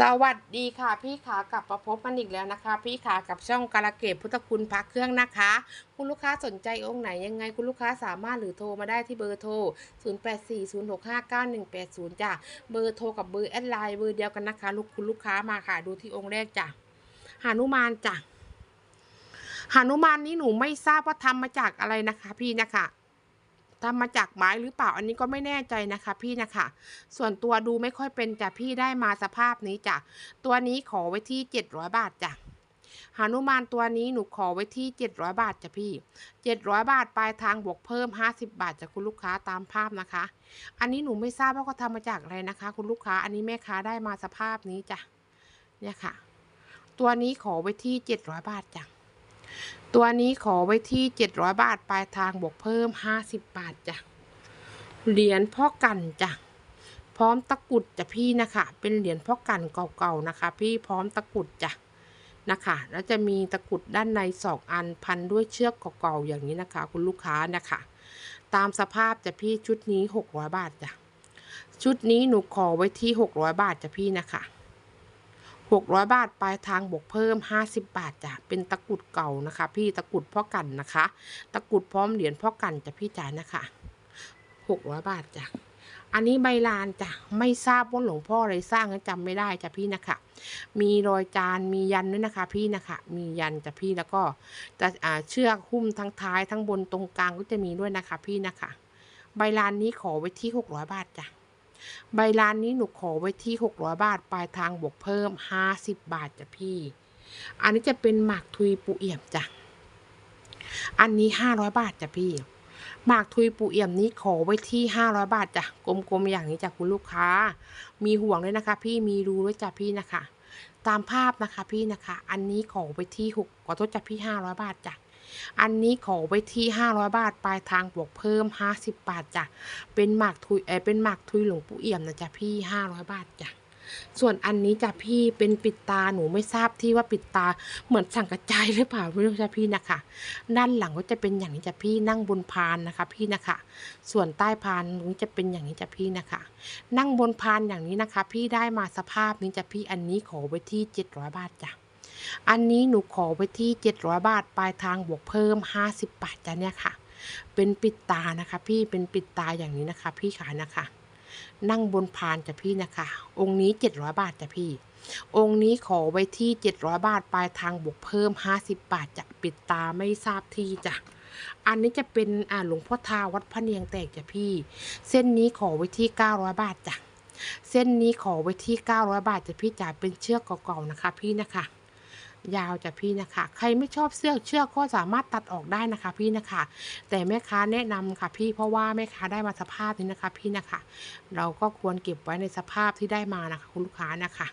สวัสดีค่ะพี่ขากลับมาพบกันอีกแล้วนะคะ พี่ขากับช่องกาลเกตพุทธคุณพักเครื่องนะคะ คุณลูกค้าสนใจองค์ไหนยังไงคุณลูกค้าสามารถหรือโทรมาได้ที่เบอร์โทร 0840659180 จ้ะ เบอร์โทรกับเบอร์แอดไลน์เบอร์เดียวกันนะคะลูกคุณลูกค้ามาค่ะ ดูที่องค์แรกจ้ะหานุมานจ้ะหานุมานนี้หนูไม่ทราบว่าทำมาจากอะไรนะคะ พี่นะคะ ทำมาจากไม้หรือเปล่าอันนี้ก็ไม่แน่ใจนะคะพี่นะคะ ส่วนตัวดูไม่ค่อยเป็นจ้ะพี่ได้มาสภาพนี้จ้ะตัวนี้ขอไว้ที่เจ็ดร้อยบาทจ้ะหานุมานตัวนี้หนูขอไว้ที่เจ็ดร้อยบาทจ้ะพี่เจ็ดร้อยบาทปลายทางบวกเพิ่มห้าสิบาทจากคุณลูกค้าตามภาพนะคะ อันนี้หนูไม่ทราบว่าเขาทำมาจากอะไรนะคะ คุณลูกค้าอันนี้แม่ค้าได้มาสภาพนี้จ้ะเนี่ยค่ะ ตัวนี้ขอไว้ที่เจ็ดร้อยบาทจ้ะ ตัวนี้ขอไว้ที่เจ็ดร้อยบาท ปลายทางบวกเพิ่มห้าสิบบาทจ้ะ เหรียญพ่อกันจ้ะ พร้อมตะกรุดจ้ะพี่นะคะ เป็นเหรียญพ่อกันเก่าๆนะคะ พี่พร้อมตะกรุดจ้ะนะคะ แล้วจะมีตะกรุดด้านในสองอันพันด้วยเชือกเก่าๆอย่างนี้นะคะ คุณลูกค้านะคะ ตามสภาพจ้ะพี่ชุดนี้หกร้อยบาทจ้ะ ชุดนี้หนูขอไว้ที่หกร้อยบาทจ้ะพี่นะคะ หกร้อยบาท ปลายทางบวกเพิ่มห้าสิบบาทจ้ะ เป็นตะกรุดเก่านะคะ พี่ตะกรุดพ่อกันนะคะ ตะกรุดพร้อมเหรียญพ่อกันจะพี่จ๋ายนะคะหกร้อยบาทจ้ะ อันนี้ใบลานจ้ะ ไม่ทราบว่าหลวงพ่ออะไรสร้างจำไม่ได้จ้ะพี่นะคะ มีรอยจานมียันด้วยนะคะ พี่นะคะ มียันจ้ะพี่แล้วก็จะเชือกหุ้มทั้งท้ายทั้งบนตรงกลางก็จะมีด้วยนะคะ พี่นะคะ ใบลานนี้ขอไว้ที่หกร้อยบาทจ้ะ ใบลานนี้หนูขอไว้ที่หกร้อยบาท ปลายทางบวกเพิ่มห้าสิบบาทจ้ะพี่ อันนี้จะเป็นหมากทุยปูเอี่ยมจ้ะ อันนี้ห้าร้อยบาทจ้ะพี่ หมากทุยปูเอี่ยมนี้ขอไว้ที่ห้าร้อยบาทจ้ะ กลมๆอย่างนี้จ้ะคุณลูกค้า มีห่วงด้วยนะคะ พี่มีรูด้วยจ้ะพี่นะคะ ตามภาพนะคะพี่นะคะ อันนี้ขอไว้ที่หกขอโทษจ้ะพี่ห้าร้อยบาทจ้ะ อันนี้ขอไว้ที่ห้าร้อยบาท ปลายทางบวกเพิ่มห้าสิบบาทจ้ะ เป็นหมากทุยเออเป็นหมากทุยหลวงปู่เอี่ยมนะจ้ะพี่ห้าร้อยบาทจ้ะส่วนอันนี้จ้ะพี่เป็นปิดตาหนูไม่ทราบที่ว่าปิดตาเหมือนสั่งกระจายหรือเปล่าไม่รู้จ้ะพี่นะคะ ด้านหลังก็จะเป็นอย่างนี้จ้ะพี่นั่งบนพานนะคะ พี่นะคะ ส่วนใต้พานนี้จะเป็นอย่างนี้จ้ะพี่นะคะ นั่งบนพานอย่างนี้นะคะ พี่ได้มาสภาพนี้จ้ะพี่อันนี้ขอไว้ที่เจ็ดร้อยบาทจ้ะ อันนี้หนูขอไว้ที่เจ็ดร้อยบาท ปลายทางบวกเพิ่มห้าสิบบาทจ้ะเนี่ยค่ะ เป็นปิดตานะคะ พี่เป็นปิดตาอย่างนี้นะคะ พี่ขายนะคะ นั่งบนพานจ้ะพี่นะคะ องค์นี้เจ็ดร้อยบาทจ้ะพี่ องค์นี้ขอไว้ที่เจ็ดร้อยบาท ปลายทางบวกเพิ่มห้าสิบบาทจะปิดตาไม่ทราบที่จ้ะอันนี้จะเป็นอ่าหลวงพ่อทาวัดพระเนียงแตกจ้ะพี่ เส้นนี้ขอไว้ที่เก้าร้อยบาทจ้ะเส้นนี้ขอไว้ที่เก้าร้อยบาทจ้ะพี่จ๋าเป็นเชือกเก่าๆนะคะ พี่นะคะ ยาวจ้ะพี่นะคะ ใครไม่ชอบเสื้อเชือกก็สามารถตัดออกได้นะคะพี่นะคะ แต่แม่ค้าแนะนำค่ะพี่เพราะว่าแม่ค้าได้มาสภาพนี้นะคะพี่นะคะ เราก็ควรเก็บไว้ในสภาพที่ได้มานะคะ คุณลูกค้านะคะ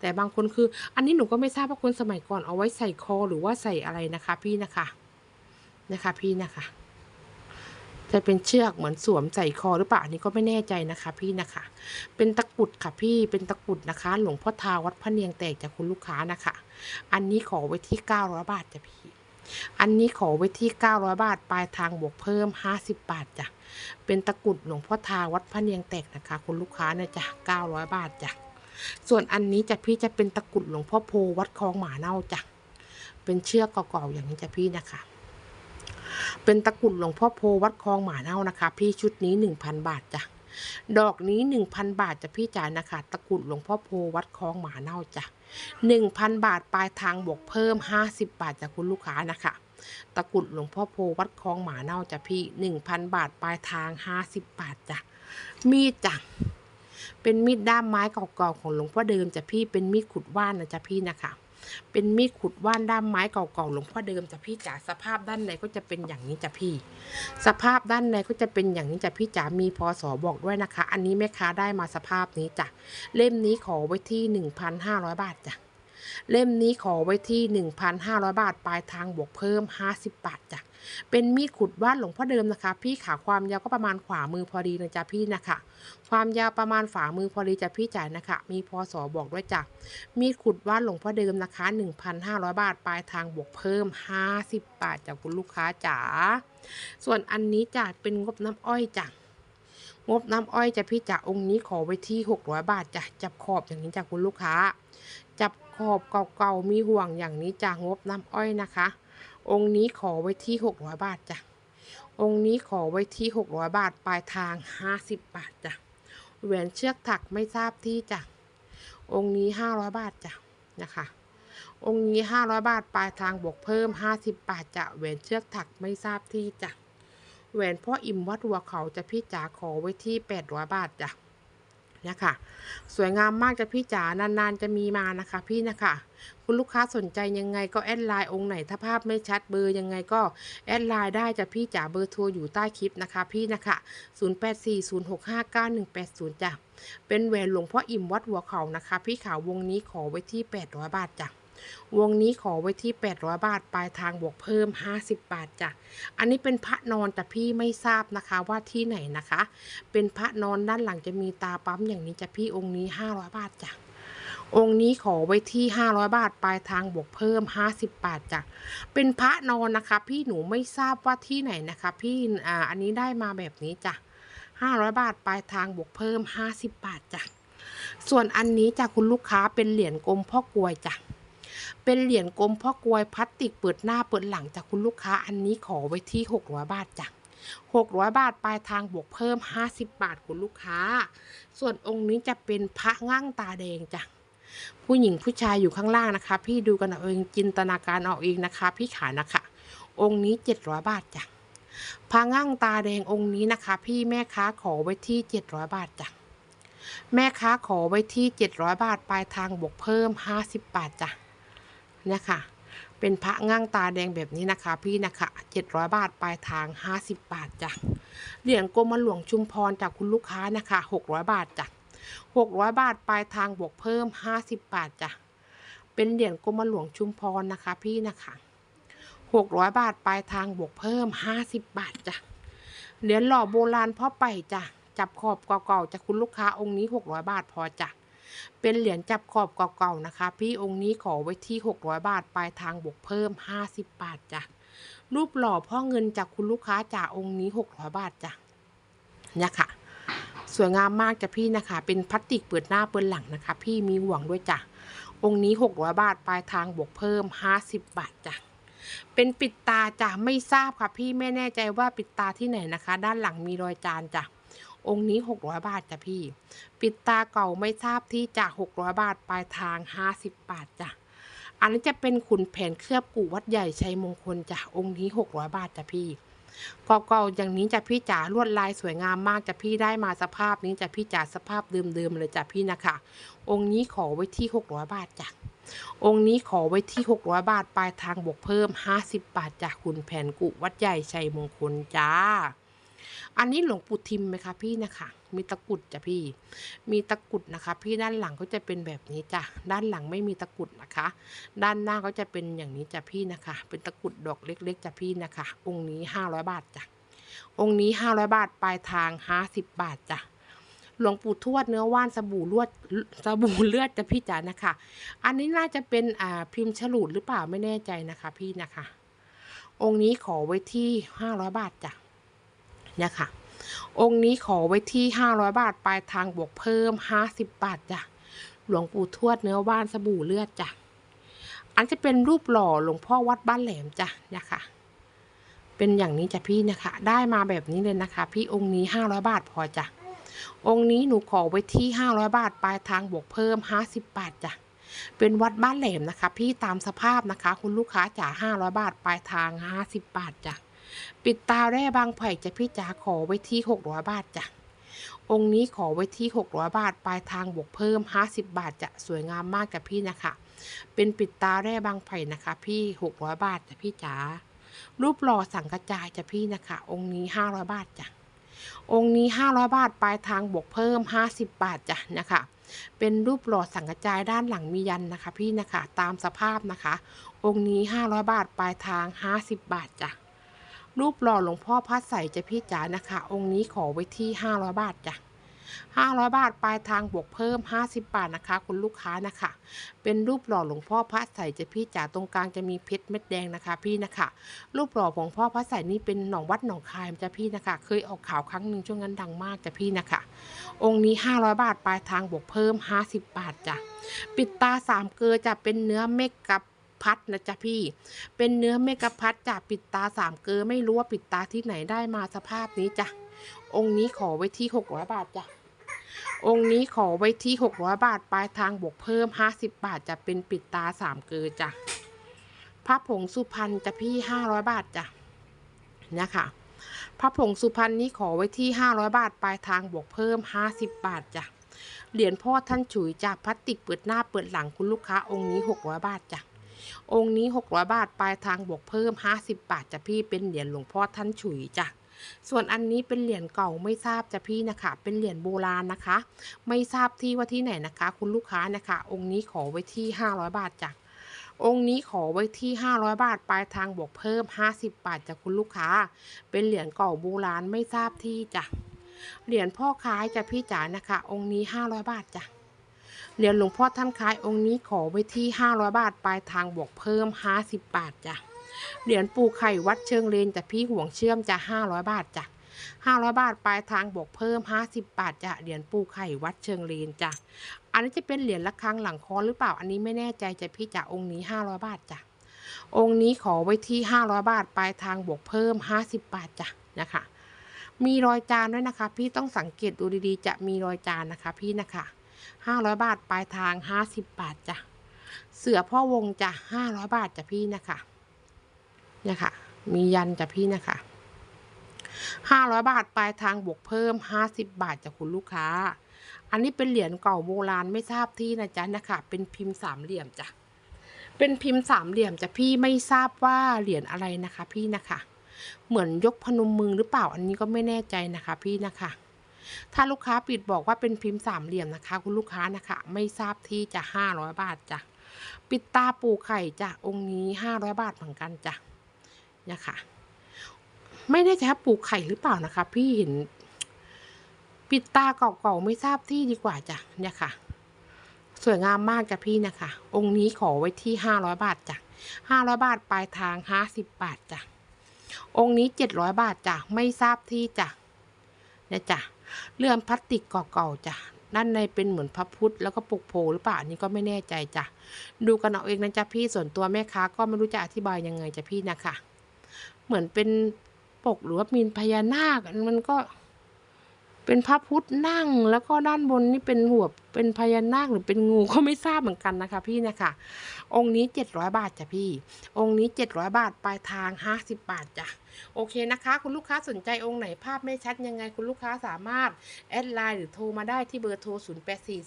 แต่บางคนคือ อันนี้หนูก็ไม่ทราบว่าคนสมัยก่อนเอาไว้ใส่คอหรือว่าใส่อะไรนะคะพี่นะคะ นะคะพี่นะคะ จะเป็นเชือกเหมือนสวมใส่คอหรือเปล่าอันนี้ก็ไม่แน่ใจนะคะพี่นะคะ เป็นตะกุดค่ะพี่เป็นตะกุดนะคะ หลวงพ่อทาวัดพระเนียงแตกจากคุณลูกค้านะคะ อันนี้ขอไว้ที่เก้าร้อยบาทจ้ะพี่ อันนี้ขอไว้ที่เก้าร้อยบาทปลายทางบวกเพิ่มห้าสิบาทจ้ะเป็นตะกุดหลวงพ่อทาวัดพระเนียงแตกนะคะ คุณลูกค้านะจ้ะเก้าร้อยบาทจ้ะส่วนอันนี้จะพี่จะเป็นตะกุดหลวงพ่อโพวัดคลองหมาเน่าจ้ะเป็นเชือกเก่าๆอย่างนี้จ้ะพี่นะคะ เป็นตะกรุดหลวงพ่อโพวัดคลองหมาเน่านะคะ พี่ชุดนี้หนึ่งพันบาทจ้ะดอกนี้หนึ่งพันบาทจะพี่จ่ายนะคะ ตะกรุดหลวงพ่อโพวัดคลองหมาเน่าจ้ะหนึ่งพันบาทปลายทางบวกเพิ่มห้าสิบบาทจากคุณลูกค้านะคะตะกรุดหลวงพ่อโพวัดคลองหมาเน่าจ้ะพี่หนึ่งพันบาทปลายทางห้าสิบบาทจ้ะมีดจ้ะเป็นมีดด้ามไม้เก่าๆของหลวงพ่อเดิมจ้ะพี่เป็นมีดขุดว่านนะจ้ะพี่นะคะ เป็นมีดขุดว่านด้ามไม้เก่าๆหลวงพ่อเดิมจ้ะพี่จ๋าสภาพด้านในก็จะเป็นอย่างนี้จ้ะพี่ สภาพด้านในก็จะเป็นอย่างนี้จ้ะพี่จ๋ามีพศบอกด้วยนะคะ อันนี้แม่ค้าได้มาสภาพนี้จ้ะเล่มนี้ขอไว้ที่ 1,500 บาทจ้ะ เล่มนี้ขอไว้ที่ 1,500 บาท ปลายทางบวกเพิ่ม 50 บาทจ้ะ เป็นมีดขุดวานหลวงพ่อเดิมนะคะ พี่ขาความยาวก็ประมาณขวามือพอดีนะจ๊ะพี่นะคะ ความยาวประมาณฝ่ามือพอดีจ้ะพี่จ่ายนะคะ มีพศบอกด้วยจ้ะ มีดขุดวานหลวงพ่อเดิมนะคะ 1,500 บาท ปลายทางบวกเพิ่ม 50 บาทจากคุณลูกค้าจ๋า ส่วนอันนี้จ้ะเป็นงบน้ำอ้อยจ้ะงงบน้ำอ้อยจะพี่จ๋าองค์นี้ขอไว้ที่ 600 บาทจ้ะจับขอบอย่างนี้จากคุณลูกค้า ขอบเก่าๆมีห่วงอย่างนี้จากงบน้ำอ้อยนะคะ องค์นี้ขอไว้ที่ 600 บาทจ้ะองค์นี้ขอไว้ที่ 600 บาทปลายทาง 50 บาทจ้ะแหวนเชือกถักไม่ทราบที่จ้ะองค์นี้ 500 บาทจ้ะนะคะองค์นี้ 500 บาท ปลายทางบวกเพิ่ม 50 บาทจ้ะแหวนเชือกถักไม่ทราบที่จ้ะแหวนพ่ออิ่มวัดหัวเขาจะพี่จ๋าขอไว้ที่ 800 บาทจ้ะ เนี่ยค่ะ สวยงามมากจะพี่จ๋านานๆจะมีมานะคะพี่นะคะ คุณลูกค้าสนใจยังไงก็แอดไลน์องค์ไหนถ้าภาพไม่ชัดเบอร์ยังไงก็แอดไลน์ได้จะพี่จ๋าเบอร์โทรอยู่ใต้คลิปนะคะพี่นะคะ 0840659180จ้ะเป็นแหวนหลวงพ่ออิ่มวัดหัวเขานะคะ พี่ขาววงนี้ขอไว้ที่ 800 บาทจ้ะ วงนี้ขอไว้ที่ 800 บาท ปลายทางบวกเพิ่ม 50 บาทจ้ะ อันนี้เป็นพระนอนแต่พี่ไม่ทราบนะคะว่าที่ไหนนะคะ เป็นพระนอนด้านหลังจะมีตาปั๊มอย่างนี้จะพี่องค์นี้ 500 บาทจ้ะองค์นี้ขอไว้ที่ 500 บาท ปลายทางบวกเพิ่ม 50 บาทจ้ะ เป็นพระนอนนะคะ พี่หนูไม่ทราบว่าที่ไหนนะคะ พี่ อ่า อันนี้ได้มาแบบนี้จ้ะ 500 บาท ปลายทางบวกเพิ่ม 50 บาทจ้ะ ส่วนอันนี้จากคุณลูกค้าเป็นเหรียญกลมพ่อกลวยจ้ะ เป็นเหรียญกลมพ่อกลวยพลาสติกเปิดหน้าเปิดหลังจากคุณลูกค้าอันนี้ขอไว้ที่ 600 บาทจ้ะ600 บาทปลายทางบวกเพิ่ม 50 บาทคุณลูกค้า ส่วนองค์นี้จะเป็นพระง่างตาแดงจ้ะผู้หญิงผู้ชายอยู่ข้างล่างนะคะ พี่ดูกันเอาเองจินตนาการเอาเองนะคะ พี่ขานะคะ องค์นี้ 700 บาทจ้ะพระง่างตาแดงองค์นี้นะคะ พี่แม่ค้าขอไว้ที่ 700 บาทจ้ะแม่ค้าขอไว้ที่ 700 บาทปลายทางบวกเพิ่ม 50 บาทจ้ะ เนี่ยค่ะ เป็นพระง่างตาแดงแบบนี้นะคะ พี่นะคะ700บาทปลายทาง50บาทจ้ะเหรียญกรมหลวงชุมพรจากคุณลูกค้านะคะ600บาทจ้ะ600บาทปลายทางบวกเพิ่ม50บาทจ้ะเป็นเหรียญกรมหลวงชุมพรนะคะ พี่นะคะ600บาทปลายทางบวกเพิ่ม50บาทจ้ะเหรียญหล่อโบราณพ่อไปจ้ะจับขอบเก่าๆจากคุณลูกค้าองค์นี้600บาทพอจ้ะ เป็นเหรียญจับขอบเก่าๆนะคะ พี่องค์นี้ขอไว้ที่ 600 บาท ปลายทางบวกเพิ่ม 50 บาทจ้ะ รูปหล่อพ่อเงินจากคุณลูกค้าจากองค์นี้ 600 บาทจ้ะเนี่ยค่ะ สวยงามมากจ้ะพี่นะคะ เป็นพลาสติกเปิดหน้าเปิดหลังนะคะ พี่มีห่วงด้วยจ้ะ องค์นี้ 600 บาท ปลายทางบวกเพิ่ม 50 บาทจ้ะเป็นปิดตาจ้ะไม่ทราบค่ะพี่ไม่แน่ใจว่าปิดตาที่ไหนนะคะ ด้านหลังมีรอยจานจ้ะ องค์นี้ 600 บาทจ้ะพี่ ปิดตาเก่าไม่ทราบที่จาก 600 บาทปลายทาง 50 บาทจ้ะอันนี้จะเป็นขุนแผนเคลือบกู่วัดใหญ่ชัยมงคลจ้ะองค์นี้ 600 บาทจ้ะพี่เก่าๆอย่างนี้จ้ะพี่จ๋าลวดลายสวยงามมากจ้ะพี่ได้มาสภาพนี้จ้ะพี่จ๋าสภาพเดิมๆเลยจ้ะพี่นะคะ องค์นี้ขอไว้ที่ 600 บาทจ้ะองค์นี้ขอไว้ที่ 600 บาทปลายทางบวกเพิ่ม 50 บาทจากขุนแผนกุวัดใหญ่ชัยมงคลจ้า อันนี้หลวงปู่ทิมไหมคะพี่นะคะ มีตะกุดจ้ะพี่ มีตะกุดนะคะ พี่ด้านหลังก็จะเป็นแบบนี้จ้ะ ด้านหลังไม่มีตะกุดนะคะ ด้านหน้าก็จะเป็นอย่างนี้จ้ะพี่นะคะ เป็นตะกุดดอกเล็กๆจ้ะพี่นะคะ องค์นี้500บาทจ้ะ องค์นี้500บาทปลายทาง50บบาทจ้ะหลวงปู่ทวดเนื้อว่านสบู่ลวดสบู่เลือดจะพี่จ๋านะคะ อันนี้น่าจะเป็นอ่าพิมพ์ฉลูดหรือเปล่าไม่แน่ใจนะคะ พี่นะคะ องค์นี้ขอไว้ที่500บาทจ้ะ เนี่ยค่ะ องค์นี้ขอไว้ที่ 500 บาท ปลายทางบวกเพิ่ม 50 บาทจ้ะ หลวงปู่ทวดเนื้อว่านสบู่เลือดจ้ะ อันจะเป็นรูปหล่อหลวงพ่อวัดบ้านแหลมจ้ะเนี่ยค่ะ เป็นอย่างนี้จ้ะพี่นะคะ ได้มาแบบนี้เลยนะคะ พี่องค์นี้ 500 บาทพอจ้ะ องค์นี้หนูขอไว้ที่ 500 บาท ปลายทางบวกเพิ่ม 50 บาทจ้ะเป็นวัดบ้านแหลมนะคะ พี่ตามสภาพนะคะ คุณลูกค้าจ๋า500 บาท ปลายทาง 50 บาทจ้ะ ปิดตาแร่บางไผ่จะพี่จ๋าขอไว้ที่600บาทจ้ะองค์นี้ขอไว้ที่600บาท ปลายทางบวกเพิ่ม50บาทจะสวยงามมากจ้ะพี่นะคะ เป็นปิดตาแร่บางไผ่นะคะ พี่600บาทจ้ะพี่จ๋ารูปหล่อสังกระจายจ้ะพี่นะคะ องค์นี้500บาทจ้ะองค์นี้500บาท ปลายทางบวกเพิ่ม50บาทจ้ะนะคะเป็นรูปหล่อสังกระจายด้านหลังมียันนะคะ พี่นะคะ ตามสภาพนะคะ องค์นี้ 500 บาท ปลายทาง 50 บาทจ้ะ รูปหล่อหลวงพ่อพัดใส่จะพี่จ๋านะคะ องค์นี้ขอไว้ที่ 500 บาทจ้ะ500 บาทปลายทางบวกเพิ่ม 50 บาทนะคะ คุณลูกค้านะคะ เป็นรูปหล่อหลวงพ่อพระใส่จะพี่จ๋าตรงกลางจะมีเพชรเม็ดแดงนะคะ พี่นะคะ รูปหล่อของพ่อพระใส่นี่เป็นหนองวัดหนองคายจ้ะพี่นะคะ เคยออกข่าวครั้งหนึ่งช่วงนั้นดังมากจ้ะพี่นะคะ องค์นี้ 500 บาทปลายทางบวกเพิ่ม 50 บาทจ้ะปิดตาสามเกลือจะเป็นเนื้อเมกกับ พัดนะจ๊ะพี่ เป็นเนื้อเมกะพัดจ้ะปิดตาสามเกลือไม่รู้ว่าปิดตาที่ไหนได้มาสภาพนี้จ้ะ องค์นี้ขอไว้ที่600บาทจ้ะ องค์นี้ขอไว้ที่600บาทปลายทางบวกเพิ่ม50บบาทจะเป็นปิดตาสามเกลือจ้ะพระผงสุพรรณจะพี่500บาทจ้ะเนี่ยค่ะพระผงสุพรรณนี้ขอไว้ที่500บาทปลายทางบวกเพิ่ม50บบาทจ้ะเหรียญพ่อท่านฉุยจากพลาสติกเปิดหน้าเปิดหลังคุณลูกค้าองค์นี้600บาทจ้ะ องค์นี้ 600 บาท ปลายทางบวกเพิ่ม 50 บาทจะพี่เป็นเหรียญหลวงพ่อท่านฉุยจ้ะส่วนอันนี้เป็นเหรียญเก่าไม่ทราบจะพี่นะคะ เป็นเหรียญโบราณนะคะ ไม่ทราบที่ว่าที่ไหนนะคะ คุณลูกค้านะคะ องค์นี้ขอไว้ที่ 500 บาทจ้ะองค์นี้ขอไว้ที่ 500 บาท ปลายทางบวกเพิ่ม 50 บาทจากคุณลูกค้า เป็นเหรียญเก่าโบราณไม่ทราบที่จ้ะเหรียญพ่อค้ายจะพี่จ๋านะคะ องค์นี้ 500 บาทจ้ะ เหรียญหลวงพ่อท่านคล้ายองค์นี้ขอไว้ที่ 500 บาทปลายทางบวกเพิ่ม 50 บาทจ้ะ เหรียญปูไข่วัดเชิงเลนจะพี่ห่วงเชื่อมจะ500 บาทจ้ะ500 บาทปลายทางบวกเพิ่ม 50 บาทจ้ะ เหรียญปูไข่วัดเชิงเลนจ้ะ อันนี้จะเป็นเหรียญระฆังหลังคอหรือเปล่า อันนี้ไม่แน่ใจจะพี่จ๋าองค์นี้ 500 บาทจ้ะ องค์นี้ขอไว้ที่ 500 บาทปลายทางบวกเพิ่ม 50 บาทจ้ะนะคะ มีรอยจานด้วยนะคะ พี่ต้องสังเกตดูดีๆ จะมีรอยจานนะคะพี่นะคะ 500บาท ปลายทาง50บาทจ้ะ เสือพ่อวงจ้ะ500บาทจ้ะพี่นะคะเนี่ยค่ะ มียันจ้ะพี่นะคะ500บาท ปลายทางบวกเพิ่ม50บาทจากคุณลูกค้า อันนี้เป็นเหรียญเก่าโบราณไม่ทราบที่นะจ๊ะนะคะ เป็นพิมพ์สามเหลี่ยมจ้ะ เป็นพิมพ์สามเหลี่ยมจ้ะพี่ไม่ทราบว่าเหรียญอะไรนะคะ พี่นะคะ เหมือนยกพนมมือหรือเปล่าอันนี้ก็ไม่แน่ใจนะคะ พี่นะคะ ถ้าลูกค้าปิดบอกว่าเป็นพิมพ์สามเหลี่ยมนะคะ คุณลูกค้านะคะ ไม่ทราบที่จะห้าร้อยบาทจ้ะปิดตาปูไข่จ้ะองค์นี้ห้าร้อยบาทเหมือนกันจ้ะเนี่ยค่ะ ไม่ได้จะปูไข่หรือเปล่านะคะ พี่เห็น ปิดตาเก่าๆไม่ทราบที่ดีกว่าจ้ะเนี่ยค่ะ สวยงามมากจ้ะพี่นะคะ องค์นี้ขอไว้ที่ห้าร้อยบาทจ้ะห้าร้อยบาทปลายทางห้าสิบบาทจ้ะองค์นี้เจ็ดร้อยบาทจ้ะไม่ทราบที่จ้ะเนี่ยจ้ะ เลื่อมพลาสติกเก่าๆจ้ะด้านในเป็นเหมือนพระพุทธแล้วก็ปกโพหรือเปล่าอันนี้ก็ไม่แน่ใจจ้ะดูกันเอาเองนะจ๊ะพี่ส่วนตัวแม่ค้าก็ไม่รู้จะอธิบายยังไงจ้ะพี่นะคะ เหมือนเป็นปกหรือว่ามีพญานาคมันก็ เป็นพระพุทธนั่ง แล้วก็ด้านบนนี่เป็นหัว เป็นพญานาคหรือเป็นงูก็ไม่ทราบเหมือนกันนะคะ พี่นะคะ องค์นี้เจ็ดร้อยบาทจ้ะพี่ องค์นี้เจ็ดร้อยบาทปลายทางห้าสิบบาทจ้ะโอเคนะคะ คุณลูกค้าสนใจองค์ไหนภาพไม่ชัดยังไงคุณลูกค้าสามารถแอดไลน์หรือโทรมาได้ที่เบอร์โทร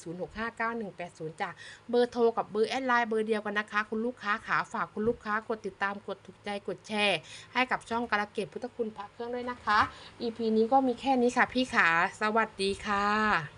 0840659180จ้ะเบอร์โทรกับเบอร์แอดไลน์เบอร์เดียวกันนะคะ คุณลูกค้าขาฝากคุณลูกค้ากดติดตามกดถูกใจกดแชร์ ให้กับช่องกาลเกตพุทธคุณพระเครื่องด้วยนะคะ EP นี้ก็มีแค่นี้ค่ะพี่ขา สวัสดีค่ะ